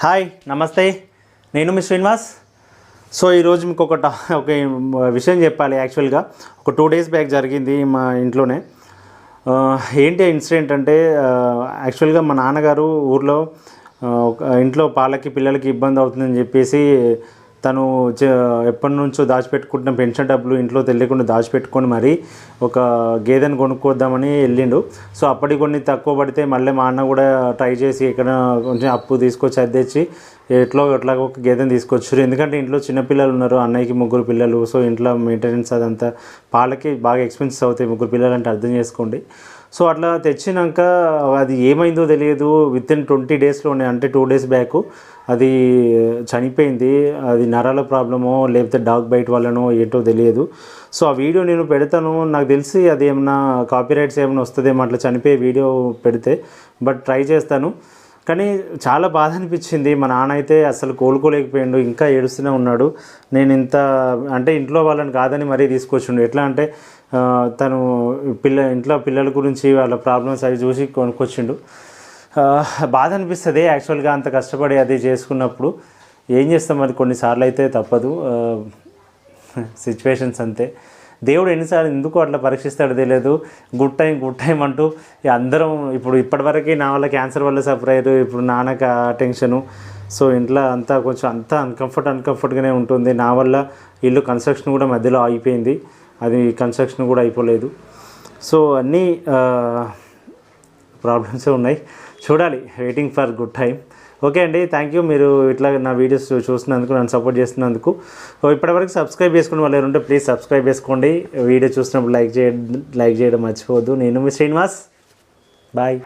Hi నమస్తే. నేను మీ Srinivas. So ఈరోజు మీకు ఒక ఒక విషయం చెప్పాలి యాక్చువల్గా. ఒక టూ డేస్ బ్యాక్ జరిగింది మా ఇంట్లోనే. ఆ, ఏంటి ఇన్సిడెంట్ అంటే యాక్చువల్గా మా నాన్నగారు ఊర్లో ఇంట్లో పాలకి పిల్లలకి ఇబ్బంది అవుతుందని చెప్పేసి తను ఎప్పటి నుంచో దాచిపెట్టుకుంటున్న పెన్షన్ డబ్బులు ఇంట్లో తెలియకుండా దాచిపెట్టుకొని మరి ఒక గేదెను కొనుక్కోద్దామని వెళ్ళిండు. సో అప్పటికి కొన్ని తక్కువ పడితే మళ్ళీ మా అన్న కూడా ట్రై చేసి ఎక్కడ కొంచెం అప్పు తీసుకొచ్చి అద్దెచ్చి ఎట్లో ఎట్లా ఒక గేదెని తీసుకొచ్చారు. ఎందుకంటే ఇంట్లో చిన్నపిల్లలు ఉన్నారు అన్నయ్యకి ముగ్గురు పిల్లలు. సో ఇంట్లో మెయింటెనెన్స్ అదంతా పాలకి బాగా ఎక్స్పెన్సెస్ అవుతాయి ముగ్గురు పిల్లలు అంటే అర్థం చేసుకోండి. సో అట్లా తెచ్చినాక అది ఏమైందో తెలియదు. విత్ ఇన్ ట్వంటీ డేస్లోనే అంటే టూ డేస్ బ్యాక్ అది చనిపోయింది. అది నరాల ప్రాబ్లమో లేకపోతే డాగ్ బైట్ వల్లనో ఏంటో తెలియదు. సో ఆ వీడియో నేను పెడతాను. నాకు తెలిసి అది ఏమన్నా కాపీరైట్స్ ఏమైనా వస్తుందేమో అట్లా చనిపోయే వీడియో పెడితే బట్ ట్రై చేస్తాను. కానీ చాలా బాధ అనిపించింది. మా నాన్న అయితే అసలు కోలుకోలేకపోయాడు ఇంకా ఏడుస్తూనే ఉన్నాడు. నేను ఇంత అంటే ఇంట్లో వాళ్ళని కాదని మరీ తీసుకొచ్చిండు. ఎట్లా అంటే తను పిల్ల ఇంట్లో పిల్లల గురించి వాళ్ళ ప్రాబ్లమ్స్ అవి చూసి కొనుక్కొచ్చిండు. బాధ అనిపిస్తుంది యాక్చువల్గా అంత కష్టపడి అది చేసుకున్నప్పుడు. ఏం చేస్తాం మరి? కొన్నిసార్లు అయితే తప్పదు. సిచ్యువేషన్స్ అంతే. దేవుడు ఎన్నిసార్లు ఎందుకు అట్లా పరీక్షిస్తాడో తెలియదు. గుడ్ టైం గుడ్ టైం అంటూ అందరం ఇప్పుడు ఇప్పటివరకు నా వల్ల క్యాన్సర్ వల్ల సఫర్ అయ్యారు. ఇప్పుడు నాన్నక టెన్షను సో ఇంట్లో అంతా కొంచెం అంతా అన్కంఫర్ట్ అన్కంఫర్ట్గానే ఉంటుంది. నా వల్ల ఇల్లు కన్స్ట్రక్షన్ కూడా మధ్యలో ఆగిపోయింది. అది కన్స్ట్రక్షన్ కూడా అయిపోలేదు. సో అన్నీ ప్రాబ్లమ్స్ ఉన్నాయి. చూడాలి. Waiting for good time okay అండి థ్యాంక్ యూ మీరు ఇట్లా నా వీడియోస్ చూసినందుకు నన్ను సపోర్ట్ చేసినందుకు ఇప్పటివరకు సబ్స్క్రైబ్ చేసుకుని వాళ్ళు ఎవరుంటే ప్లీజ్ సబ్స్క్రైబ్ చేసుకోండి. వీడియో చూసినప్పుడు లైక్ చేయ లైక్ చేయడం మర్చిపోవద్దు. నేను మీ శ్రీనివాస్. బాయ్